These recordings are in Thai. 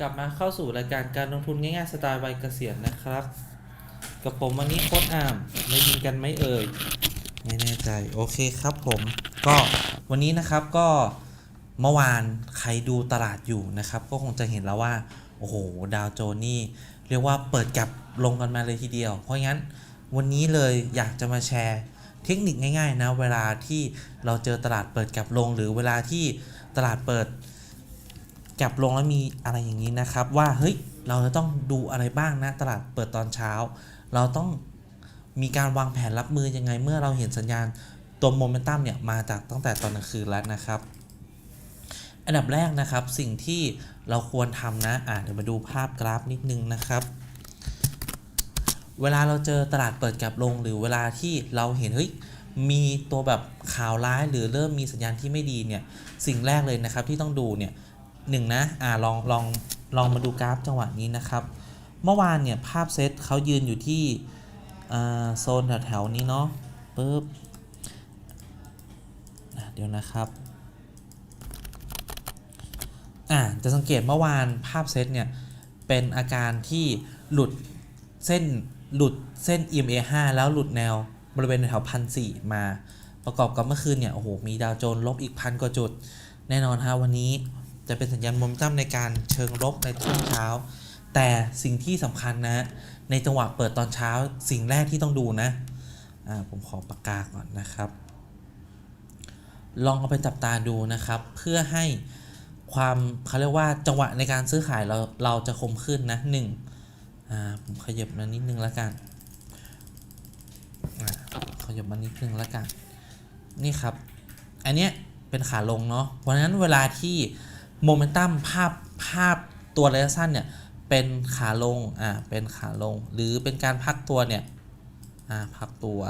กลับมาเข้าสู่รายการการลงทุนง่ายๆสไตล์วัยเกษียณนะครับ กับผมวันนี้โค้ดอามได้ยินกันไหมเอ่ยไม่แน่ใจโอเคครับผม ก็วันนี้นะครับก็เมื่อวานใครดูตลาดอยู่นะครับ ก็คงจะเห็นแล้วว่า โอ้โห ดาวโจนนี่ เรียกว่าเปิดกลับลงกันมาเลยทีเดียว เพราะงั้นวันนี้เลยอยากจะมาแชร์เทคนิคง่ายๆนะ เวลาที่เราเจอตลาดเปิดกลับลง หรือเวลาที่ตลาดเปิด กลับลงแล้วมีอะไรอย่างนี้นะครับว่าเฮ้ยเราจะต้องดูอะไรบ้างนะตลาดเปิดตอนเช้า เราต้องมีการวางแผนรับมือยังไงเมื่อเราเห็นสัญญาณตัวโมเมนตัมเนี่ยมาจากตั้งแต่ตอนกลางคืนแล้วนะครับ อันดับแรกนะครับสิ่งที่เราควรทำนะอะเดี๋ยวมาดูภาพกราฟนิดนึงนะครับ เวลาเราเจอตลาดเปิดกลับลงหรือเวลาที่เราเห็นเฮ้ยมีตัวแบบข่าวร้ายหรือเริ่มมีสัญญาณที่ไม่ดีเนี่ยสิ่งแรกเลยนะครับที่ต้องดูเนี่ย หนึ่งนะอ่าลองลองลองมาดูกราฟจังหวะนี้นะครับ เมื่อวานเนี่ยภาพเซตเขายืนอยู่ที่โซนแถวๆนี้เนาะปึ๊บเดี๋ยวนะครับอ่าจะสังเกตเมื่อวานภาพเซตเนี่ยเป็นอาการที่หลุดเส้นหลุดเส้น EMA 5 แล้วหลุดแนวบริเวณแถวพันสี่มาประกอบกับเมื่อคืนเนี่ยโอ้โหมีดาวโจนลบอีกพันกว่าจุด แน่นอนฮะวันนี้ จะเป็นสัญญาณโมเมนตัมในการเชิงลบในช่วงเช้า แต่สิ่งที่สำคัญนะในจังหวะเปิดตอนเช้าสิ่งแรกที่ต้องดูนะผมขอปากกาก่อนนะครับ ลองเอาไปจับตาดูนะครับ เพื่อให้ความเขาเรียกว่าจังหวะในการซื้อขายเราเราจะคมขึ้นนะหนึ่งผมขยับมานิดนึงแล้วกันอ่าขยับมานิดนึงแล้วกัน นี่ครับ อันเนี้ยเป็นขาลงเนาะวันนั้นเวลาที่ โมเมนตัมภาพภาพตัวระยะสั้นเนี่ยเป็นขาลงอ่าเป็นขาลง หรือเป็นการพักตัวเนี่ยอ่าพักตัว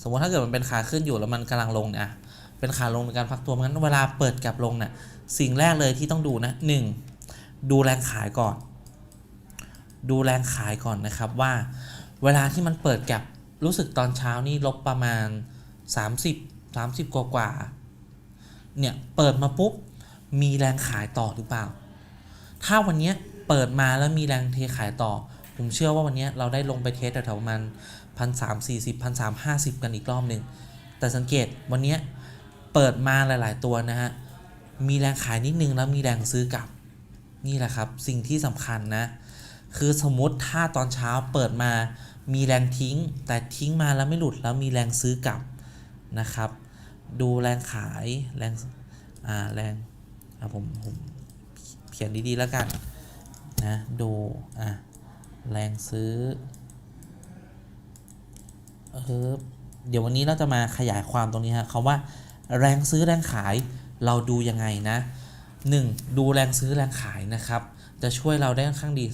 สมมติถ้าเกิดมันเป็นขาขึ้นอยู่แล้วมันกำลังลงเนี่ยเป็นขาลงในการพักตัวงั้นเวลาเปิดกลับลงเนี่ยสิ่งแรกเลยที่ต้องดูนะหนึ่งดูแรงขายก่อน ดูแรงขายก่อนนะครับว่าเวลาที่มันเปิดกลับรู้สึกตอนเช้านี่ลบประมาณ 30 30 กว่ากว่าเนี่ยเปิดมาปุ๊บ มีแรงขายต่อหรือเปล่า ถ้าวันนี้เปิดมาแล้วมีแรงเทขายต่อ ผมเชื่อว่าวันนี้เราได้ลงไปเทสแถวๆมาณพันสามสี่สิบพันสามห้าสิบกันอีกรอบหนึ่งแต่สังเกตวันนี้เปิดมาหลาย ๆ ตัวนะฮะ มีแรงขายนิดนึงแล้วมีแรงซื้อกลับ นี่แหละครับสิ่งที่สำคัญนะ คือสมมติถ้าตอนเช้าเปิดมามีแรงทิ้ง แต่ทิ้งมาแล้วไม่หลุดแล้วมีแรงซื้อกลับนะครับ ดูแรงขายแรงอ่าแรงะผมผมเขียนดีๆแล้วกันนะดูอะแรงซื้อเออเดี๋ยววันนี้เราจะมาขยายความตรงนี้ฮะคำว่าแรงซื้อแรงขายเราดูยังไงนะ 1. ดูแรงซื้อแรงขายนะครับ จะช่วยเราได้ค่อนข้างดี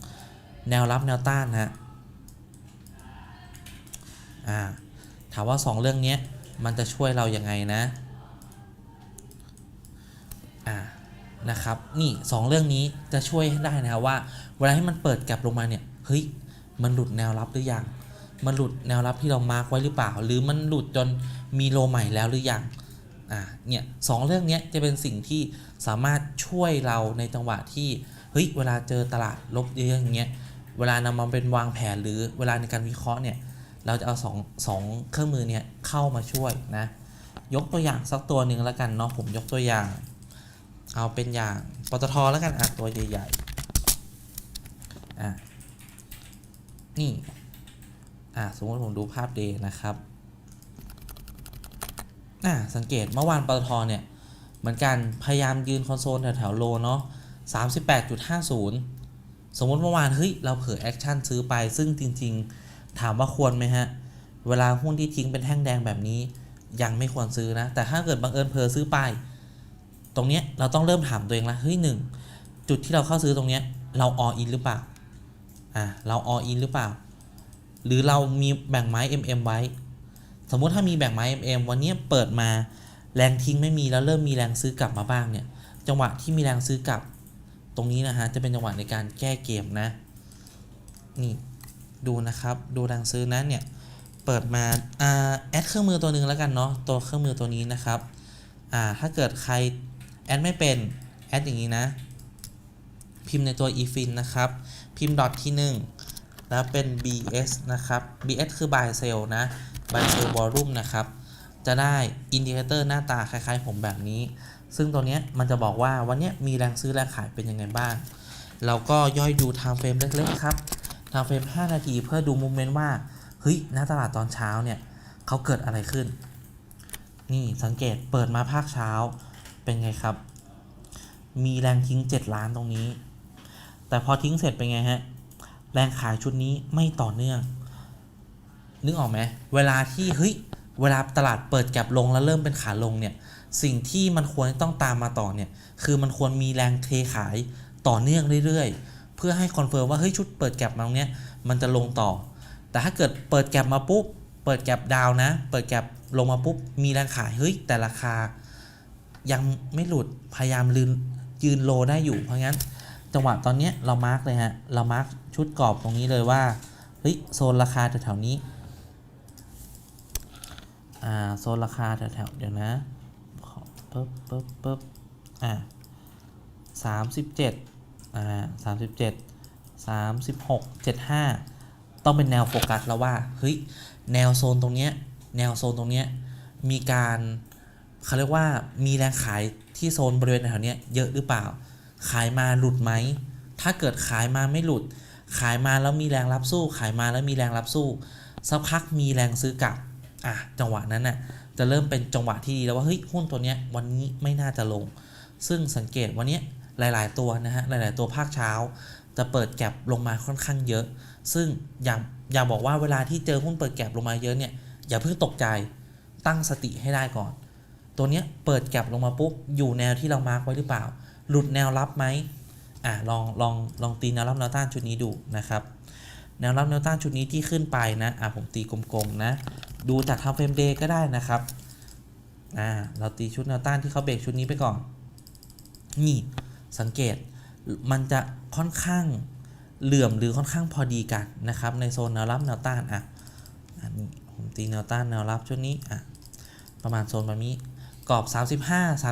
2. แนวรับแนวต้านฮะอ่าถามว่า 2 เรื่องนี้มันจะช่วยเรายังไงนะ อ่านะครับนี่ 2 เรื่องนี้จะช่วยได้นะครับว่า เวลาให้มันเปิดกลับลงมาเนี่ยเฮ้ยมันหลุดแนวรับหรือยังมันหลุดแนวรับที่เรามาร์กไว้หรือเปล่า หรือมันหลุดจนมีโลใหม่แล้วหรือยังอ่าเนี่ยสองเรื่องนี้จะเป็นสิ่งที่สามารถช่วยเราในจังหวะที่เฮ้ยเวลาเจอตลาดลบเยอะอย่างเงี้ยเวลานำมาเป็นวางแผนหรือเวลาในการวิเคราะห์เนี่ยเราจะเอาสองสองเครื่องมือเนี่ยเข้ามาช่วยนะยกตัวอย่างสักตัวหนึ่งแล้วกันเนาะผมยกตัวอย่าง เอาเป็นอย่างปตทแล้วกันอะตัวใหญ่ๆอะนี่อะสมมติผมดูภาพเดย์นะครับอ่าสังเกตเมื่อวานปตทเนี่ย เหมือนกันพยายามยืนคอนโซลแถวๆโลเนาะ38.50 สมมติเมื่อวานเฮ้ยเราเผลอแอคชั่นซื้อไปซึ่งจริงๆ ถามว่าควรไหมฮะ เวลาหุ้นที่ทิ้งเป็นแท่งแดงแบบนี้ยังไม่ควรซื้อนะ แต่ถ้าเกิดบังเอิญเผลอซื้อไป ตรงเนี้ยเราต้องเริ่มถามตัวเองละเฮ้ยหนึ่งจุดที่เราเข้าซื้อตรงเนี้ยเราออินหรือเปล่าอ่าเราออินหรือเปล่า หรือเรามีแบ่งไม้ MM ไว้ สมมุติถ้ามีแบ่งไม้ MM วันนี้เปิดมาแรงทิ้งไม่มีแล้วเริ่มมีแรงซื้อกลับมาบ้างเนี่ยจังหวะที่มีแรงซื้อกลับตรงนี้นะฮะจะเป็นจังหวะในการแก้เกมนะนี่ดูนะครับดูแรงซื้อนั้นเนี่ยเปิดมาอ่าแอดเครื่องมือตัวหนึ่งแล้วกันเนาะตัวเครื่องมือตัวนี้นะครับอ่าถ้าเกิดใคร แอดไม่เป็น แอดอย่างนี้นะ พิมพ์ในตัว efin นะครับ พิมพ์ dot ที่ 1 แล้วเป็น bs นะครับ bs คือ buy sell นะ buy sell volume นะครับ จะได้อินดิเคเตอร์หน้าตาคล้ายๆ ผมแบบนี้ ซึ่งตัวเนี้ยมันจะบอกว่าวันเนี้ยมีแรงซื้อแรงขายเป็นยังไงบ้าง เราก็ย่อยดู time frame เล็กๆครับ time frame 5 นาทีเพื่อดูโมเมนต์ว่าเฮ้ยหน้าตลาดตอนเช้าเนี่ยเขาเกิดอะไรขึ้น นี่สังเกตเปิดมาภาคเช้า เป็นไงครับ มีแรงทิ้ง 7 ล้านตรงนี้ แต่พอทิ้งเสร็จเป็นไงฮะ แรงขายชุดนี้ไม่ต่อเนื่อง นึกออกไหม เวลาที่เฮ้ย เวลาตลาดเปิดแก็บลงแล้วเริ่มเป็นขาลงเนี่ย สิ่งที่มันควรต้องตามมาต่อเนี่ย คือมันควรมีแรงเทขายต่อเนื่องเรื่อยๆ เพื่อให้คอนเฟิร์มว่าเฮ้ยชุดเปิดแก็บมาตรงเนี้ยมันจะลงต่อ แต่ถ้าเกิดเปิดแก็บมาปุ๊บ เปิดแก็บดาวนะ เปิดแก็บลงมาปุ๊บ มีแรงขาย เฮ้ย แต่ราคา ยังไม่หลุดพยายามลืนยืนโลได้อยู่เพราะงั้น จังหวะตอนนี้เรามาร์กเลยฮะเรามาร์กชุดกรอบตรงนี้เลยว่าเฮ้ยโซนราคาแถวๆนี้อ่าโซนราคาแถวๆเดี๋ยวนะขอปึ๊บปึ๊บปึ๊บอ่าสามสิบเจ็ดอ่าสามสิบเจ็ดสามสิบหกเจ็ดห้าต้องเป็นแนวโฟกัสแล้วว่าเฮ้ยแนวโซนตรงเนี้ยแนวโซนตรงเนี้ยมีการ เขาเรียกว่ามีแรงขายที่โซนบริเวณแถวเนี้ยเยอะหรือเปล่า ขายมาหลุดไหม ถ้าเกิดขายมาไม่หลุด ขายมาแล้วมีแรงรับสู้ ขายมาแล้วมีแรงรับสู้ สักพักมีแรงซื้อกลับ อะ จังหวะนั้นน่ะ จะเริ่มเป็นจังหวะที่ดีแล้วว่า เฮ้ย หุ้นตัวเนี้ยวันนี้ไม่น่าจะลง ซึ่งสังเกตวันนี้หลาย ๆ ตัวนะฮะ หลาย ๆ ตัวภาคเช้า จะเปิดแก็บลงมาค่อนข้างเยอะ ซึ่งอย่าอย่าบอกว่าเวลาที่เจอหุ้นเปิดแก็บลงมาเยอะเนี่ย อย่าเพิ่งตกใจ ตั้งสติให้ได้ก่อน ตัวเนี้ยเปิดแก็บลงมาปุ๊บอยู่แนวที่เรามาร์กไว้หรือเปล่า หลุดแนวรับไหมอะลองลองลองตีแนวรับแนวต้านชุดนี้ดูนะครับ แนวรับแนวต้านชุดนี้ที่ขึ้นไปนะอะผมตีกลมๆนะ ดูจากทำเฟรมเดย์ก็ได้นะครับอ่าเราตีชุดแนวต้านที่เขาเบรกชุดนี้ไปก่อน นี่สังเกตมันจะค่อนข้างเหลื่อมหรือค่อนข้างพอดีกันนะครับ ในโซนแนวรับแนวต้านอะอันนี้ผมตีแนวต้านแนวรับชุดนี้อะประมาณโซนแบบนี้ กรอบ 35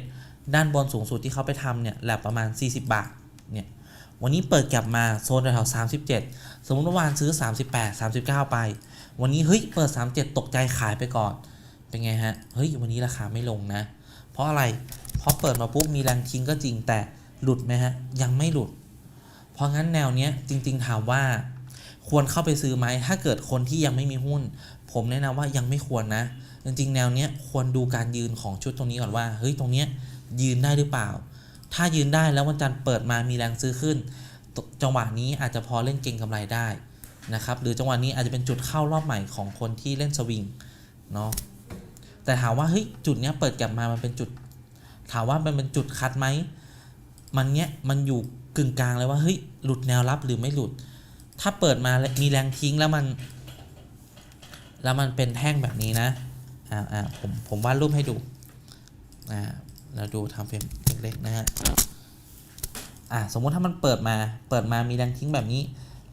37 ด้านบนสูงสุดที่เขาไปทำเนี่ยแหลบประมาณ 40 บาทเนี่ยวันนี้เปิดกลับมาโซนแถว37 สมมติเมื่อวานซื้อ 38 39 ไป วันนี้เฮ้ยเปิด 37 ตกใจขายไปก่อน เป็นไงฮะ เฮ้ยวันนี้ราคาไม่ลงนะ เพราะอะไร เพราะเปิดมาปุ๊บมีแรงทิ้งก็จริงแต่หลุดไหมฮะ ยังไม่หลุด เพราะงั้นแนวเนี้ยจริง ๆ ถามว่า ควรเข้าไปซื้อไหม ถ้าเกิดคนที่ยังไม่มีหุ้น ผมแนะนำว่ายังไม่ควรนะ จริงๆ แนวเนี้ยควรดูการยืนของชุดตรงนี้ก่อนว่าเฮ้ยตรงเนี้ยยืนได้หรือเปล่า ถ้ายืนได้แล้ววันจันทร์เปิดมามีแรงซื้อขึ้น จังหวะนี้อาจจะพอเล่นเก็งกำไรได้นะครับหรือจังหวะนี้อาจจะเป็นจุดเข้ารอบใหม่ของคนที่เล่นสวิงเนาะแต่ถามว่าเฮ้ยจุดเนี้ยเปิดกลับมามันเป็นจุด ถามว่ามันเป็นจุดคัดไหมมันเนี้ยมันอยู่กึ่งกลางเลยว่าเฮ้ยหลุดแนวรับหรือไม่หลุด ถ้าเปิดมามีแรงทิ้งแล้วมัน แล้วมันเป็นแท่งแบบนี้นะอ่าอ่าผมผมวาดรูปให้ดูอ่าเราดูทำเป็นเล็กๆนะฮะอะสมมุติถ้ามันเปิดมาเปิดมามีแรงทิ้งแบบนี้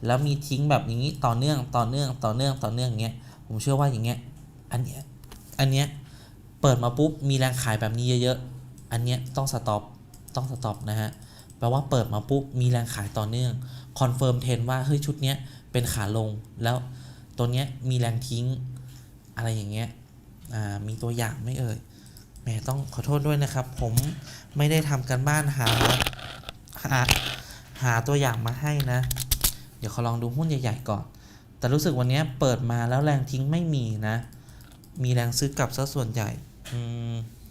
แล้วมีทิ้งแบบนี้ต่อเนื่องต่อเนื่องต่อเนื่องต่อเนื่องอย่างเงี้ยผมเชื่อว่าอย่างเงี้ยอันเนี้ยอันเนี้ยเปิดมาปุ๊บมีแรงขายแบบนี้เยอะๆอันเนี้ยต้องสต็อปต้องสต็อปนะฮะ แปลว่าเปิดมาปุ๊บมีแรงขายต่อเนื่องคอนเฟิร์มเทนว่าเฮ้ยชุดเนี้ยเป็นขาลงแล้วตัวเนี้ยมีแรงทิ้งอะไรอย่างเงี้ยมีตัวอย่างไม่เอ่ยแหมต้องขอโทษด้วยนะครับ ผมไม่ได้ทำกันบ้านหาหาหาตัวอย่างมาให้นะ เดี๋ยวขอลองดูหุ้นใหญ่ ๆ ก่อน แต่รู้สึกวันนี้เปิดมาแล้วแรงทิ้งไม่มีนะ มีแรงซื้อกลับซะส่วนใหญ่เอล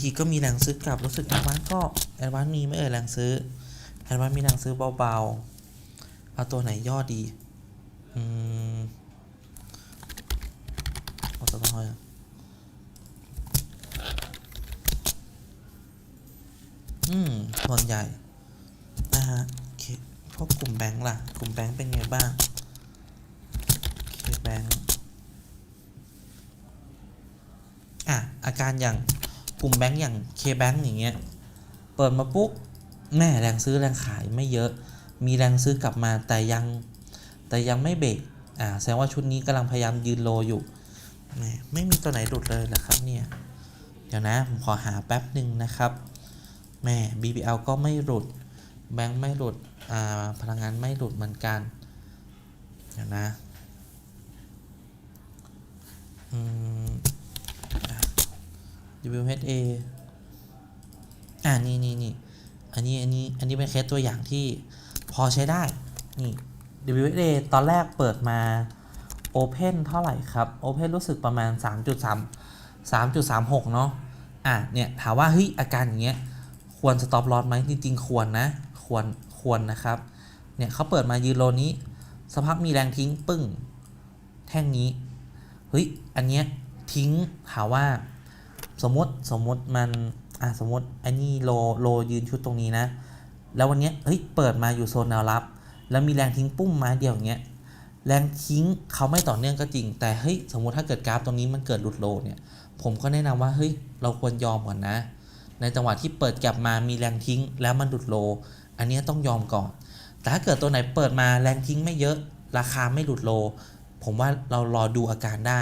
ทีก็มีแรงซื้อกลับรู้สึกแอดวานก็แอดวานมีไม่เอ่ยแรงซื้อแอดวานมีแรงซื้อเบาๆเอาตัวไหนย่อดีอืมเอาตัวน้อยอะอืมส่วนใหญ่นะฮะเคพวกกลุ่มแบงก์ล่ะ กลุ่มแบงก์เป็นไงบ้างเคแบงก์อะอาการอย่าง กลุ่มแบงก์อย่างเคแบงก์อย่างเงี้ย เปิดมาปุ๊บแม่แรงซื้อแรงขายไม่เยอะ มีแรงซื้อกลับมาแต่ยังแต่ยังไม่เบรกอ่าแสดงว่าชุดนี้กำลังพยายามยืนโลอยู่แหมไม่มีตัวไหนหลุดเลยเหรอครับเนี่ยเดี๋ยวนะ ผมขอหาแป๊บหนึ่งนะครับแม่ BBL ก็ไม่หลุด แบงค์ไม่หลุดอ่าพลังงานไม่หลุดเหมือนกันเดี๋ยวนะอืมอะ WHA อ่านี่นี่นี่อันนี้อันนี้อันนี้เป็นเคสตัวอย่างที่พอใช้ได้ นี่ WHA ตอนแรกเปิดมา Open เท่าไหร่ครับ Open รู้สึกประมาณ 3.3 3.36 เนาะอะเนี่ยถามว่าเฮ้ยอาการอย่างเงี้ยควร stop loss ไหมจริงๆ ควรนะ ควรควรนะครับ เนี่ยเขาเปิดมายืนโลนี้สักพักมีแรงทิ้งปึ้ง แท่งนี้ เฮ้ย อันเนี้ยทิ้งถามว่า สมมติสมมติมันอะสมมติอันนี้โลโลยืนชุดตรงนี้นะ แล้ววันเนี้ยเฮ้ยเปิดมาอยู่โซนแนวรับ แล้วมีแรงทิ้งปุ้มมาเดียวอย่างเงี้ยแรงทิ้งเขาไม่ต่อเนื่องก็จริง แต่เฮ้ยสมมติถ้าเกิดกราฟตรงนี้มันเกิดหลุดโลเนี่ย ผมก็แนะนำว่าเฮ้ยเราควรยอมก่อนนะ ในจังหวะที่เปิดกลับมามีแรงทิ้งแล้วมันหลุดโล อันเนี้ยต้องยอมก่อน แต่ถ้าเกิดตัวไหนเปิดมาแรงทิ้งไม่เยอะ ราคาไม่หลุดโล ผมว่าเรารอดูอาการได้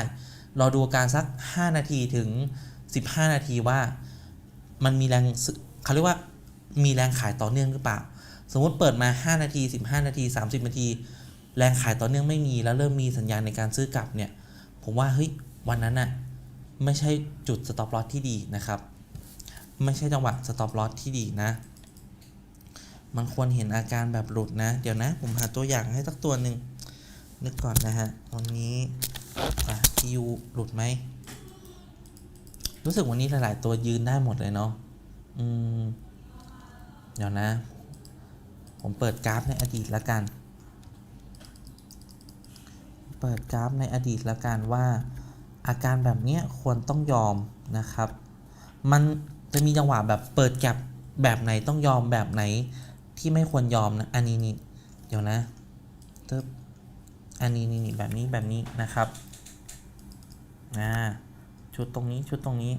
รอดูอาการสัก 5 นาทีถึง 15 นาทีว่ามันมีแรงเขาเรียกว่ามีแรงขายต่อเนื่องหรือเปล่า สมมติเปิดมา 5 นาที 15 นาที 30 นาที แรงขายต่อเนื่องไม่มีแล้วเริ่มมีสัญญาณในการซื้อกลับเนี่ย ผมว่าเฮ้ยวันนั้นน่ะไม่ใช่จุด stop loss ที่ดีนะครับ ไม่ใช่จังหวะ stop loss ที่ดีนะ มันควรเห็นอาการแบบหลุดนะ เดี๋ยวนะ ผมหาตัวอย่างให้สักตัวหนึ่งนึกก่อนนะฮะตรงนี้อะ TU หลุดไหม รู้สึกวันนี้หลาย ๆ ตัวยืนได้หมดเลยเนาะอืมเดี๋ยวนะ ผมเปิดกราฟในอดีตละกัน เปิดกราฟในอดีตละกันว่า อาการแบบเนี้ยควรต้องยอมนะครับ มันจะมีจังหวะแบบเปิดแก็บแบบไหนต้องยอมแบบไหนที่ไม่ควรยอมนะ อันนี้นี่ เดี๋ยวนะเติบอันนี้นี่แบบนี้แบบนี้นะครับ อ่า ชุดตรงนี้ชุดตรงนี้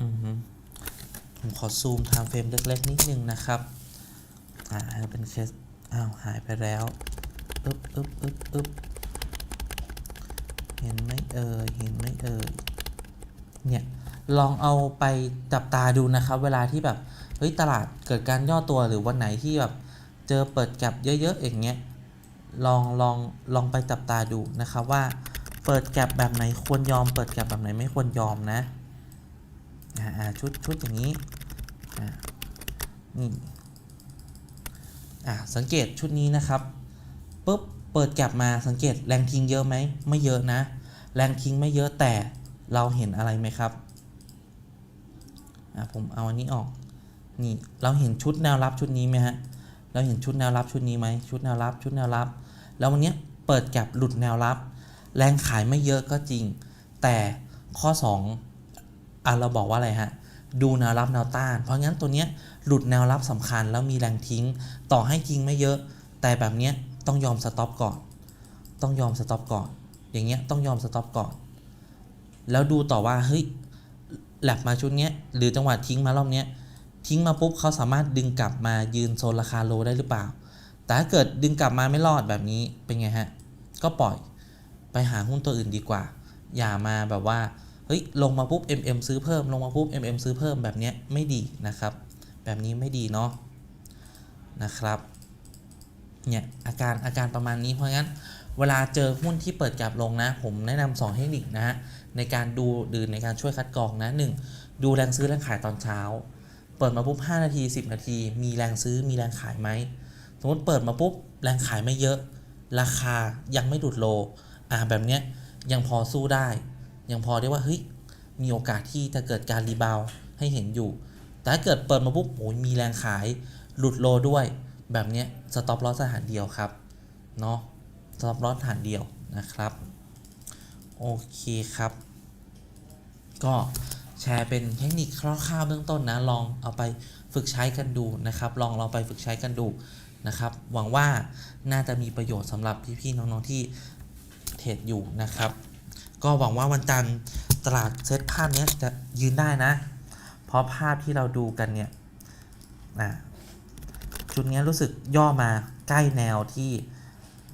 อือฮึผมขอซูมไทม์เฟรมเล็กๆ นิดนึงนะครับ อ่าเป็นเคส อ้าว หายไปแล้วอึ๊บอึ๊บอึ๊บอึ๊บเห็นไหมเอ่ยเห็นไหมเอ่ยเนี่ยลองเอาไปจับตาดูนะครับ เวลาที่แบบเฮ้ยตลาดเกิดการย่อตัวหรือวันไหนที่แบบเจอเปิดแก็บเยอะๆอย่างเงี้ย ลองลองลองไปจับตาดูนะครับว่าเปิดแก็บแบบไหนควรยอม เปิดแก็บแบบไหนไม่ควรยอมนะอ่าชุดชุดอย่างนี้อ่านี่อ่าสังเกตชุดนี้นะครับปุ๊บเปิดแก็บมาสังเกตแรงทิ้งเยอะไหมไม่เยอะนะ แรงทิ้งไม่เยอะแต่เราเห็นอะไรไหมครับอ่าผมเอาอันนี้ออกนี่เราเห็นชุดแนวรับชุดนี้ไหมฮะ เราเห็นชุดแนวรับชุดนี้ไหมชุดแนวรับชุดแนวรับ แล้ววันนี้เปิดแก็บหลุดแนวรับ แรงขายไม่เยอะก็จริง แต่ข้อ 2อะเราบอกว่าอะไรฮะดูแนวรับแนวต้าน เพราะงั้นตัวเนี้ยหลุดแนวรับสำคัญแล้วมีแรงทิ้ง ต่อให้ทิ้งไม่เยอะ แต่แบบเนี้ยต้องยอมสต็อปก่อน ต้องยอมสต็อปก่อน อย่างเงี้ยต้องยอมสต็อปก่อน แล้วดูต่อว่าเฮ้ยแลบมาชุดเนี้ยหรือจังหวะทิ้งมารอบเนี้ย ทิ้งมาปุ๊บเขาสามารถดึงกลับมายืนโซนราคาโลได้หรือเปล่า แต่ถ้าเกิดดึงกลับมาไม่รอดแบบนี้เป็นไงฮะ ก็ปล่อยไปหาหุ้นตัวอื่นดีกว่า อย่ามาแบบว่า เฮ้ย ลงมาปุ๊บ MM ซื้อเพิ่ม ลงมาปุ๊บ MM ซื้อเพิ่มแบบนี้ไม่ดีนะครับ แบบนี้ไม่ดีเนาะนะครับ เนี่ยอาการอาการประมาณนี้เพราะงั้นเวลาเจอหุ้นที่เปิดกลับลงนะ ผมแนะนำสองเทคนิคนะฮะในการดูหรือในการช่วยคัดกรองนะ 1. ดูแรงซื้อแรงขายตอนเช้า เปิดมาปุ๊บ 5 นาที 10 นาที มีแรงซื้อมีแรงขายไหมสมมติเปิดมาปุ๊บ แรงขายไม่เยอะ ราคายังไม่หลุดโล อ่าแบบเนี้ยยังพอสู้ได้ ยังพอได้ว่าเฮ้ยมีโอกาสที่จะเกิดการรีบาวให้เห็นอยู่ แต่ถ้าเกิดเปิดมาปุ๊บโอ้ยมีแรงขายหลุดโลด้วย แบบเนี้ยสต็อปลอสสถานเดียวครับเนาะสต็อปลอสฐานเดียวนะครับ โอเคครับ ก็ แชร์เป็นเทคนิคคร่าวๆเบื้องต้นนะ ลองเอาไปฝึกใช้กันดูนะครับ ลองลองไปฝึกใช้กันดูนะครับ หวังว่าน่าจะมีประโยชน์สำหรับพี่ๆน้องๆที่เทรดอยู่นะครับ ก็หวังว่าวันจันทร์ตลาดเซตภาพนี้จะยืนได้นะ เพราะภาพที่เราดูกันเนี่ยอะชุดนี้รู้สึกย่อมาใกล้แนวที่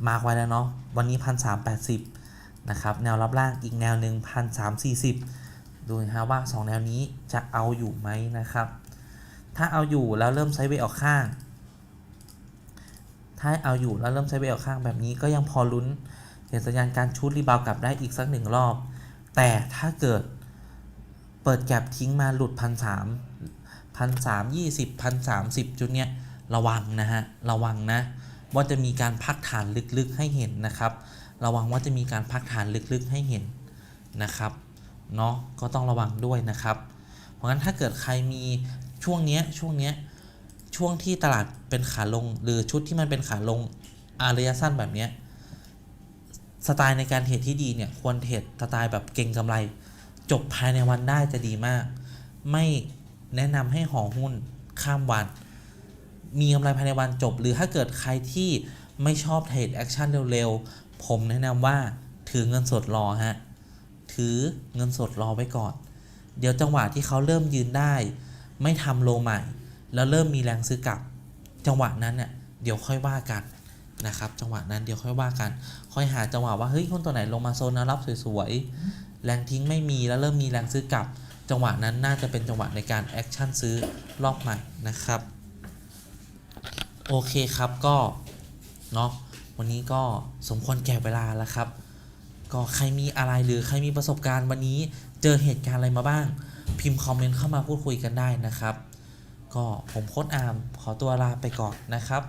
มาไว้แล้วเนาะ วันนี้พันสามแปดสิบนะครับ แนวรับล่างอีกแนวหนึ่งพันสามสี่สิบ ดูนะฮะว่า 2 แนวนี้จะเอาอยู่ไหมนะครับ ถ้าเอาอยู่แล้วเริ่มไซด์เวย์ออกข้าง ถ้าเอาอยู่แล้วเริ่มไซด์เวย์ออกข้างแบบนี้ก็ยังพอลุ้นเห็นสัญญาณการชูดรีบาวกลับได้อีกสักหนึ่งรอบ แต่ถ้าเกิดเปิดแก็บทิ้งมาหลุดพันสามพันสามยี่สิบพันสามสิบจุดเนี้ยระวังนะฮะระวังนะว่าจะมีการพักฐานลึกๆให้เห็นนะครับ ระวังว่าจะมีการพักฐานลึกๆให้เห็นนะครับ เนาะก็ต้องระวังด้วยนะครับ เพราะงั้นถ้าเกิดใครมีช่วงเนี้ยช่วงเนี้ยช่วงที่ตลาดเป็นขาลง หรือชุดที่มันเป็นขาลงอาระยะสั้นแบบเนี้ยสไตล์ในการเทรดที่ดีเนี่ยควรเทรดสไตล์แบบเก่งกำไร จบภายในวันได้จะดีมาก ไม่แนะนำให้ห่อหุ้นข้ามวัน มีกำไรภายในวันจบ หรือถ้าเกิดใครที่ไม่ชอบเทรดแอคชั่นเร็วๆ ผมแนะนำว่าถือเงินสดรอฮะ ถือเงินสดรอไว้ก่อน เดี๋ยวจังหวะที่เขาเริ่มยืนได้ ไม่ทำโลใหม่ แล้วเริ่มมีแรงซื้อกลับ จังหวะนั้นเนี่ยเดี๋ยวค่อยว่ากันนะครับจังหวะนั้นเดี๋ยวค่อยว่ากัน ค่อยหาจังหวะว่าเฮ้ยหุ้นตัวไหนลงมาโซนนวรับสวยๆแรงทิ้งไม่มีแล้วเริ่มมีแรงซื้อกลับ จังหวะนั้นน่าจะเป็นจังหวะในการแอคชั่นซื้อรอบใหม่นะครับโอเคครับก็เนาะวันนี้ก็สมควรแก่เวลาแล้วครับ ก็ใครมีอะไรหรือใครมีประสบการณ์วันนี้เจอเหตุการณ์อะไรมาบ้าง พิมพ์คอมเมนต์เข้ามาพูดคุยกันได้นะครับ ก็ผมโค้ดอาร์มขอตัวลาไปก่อนนะครับ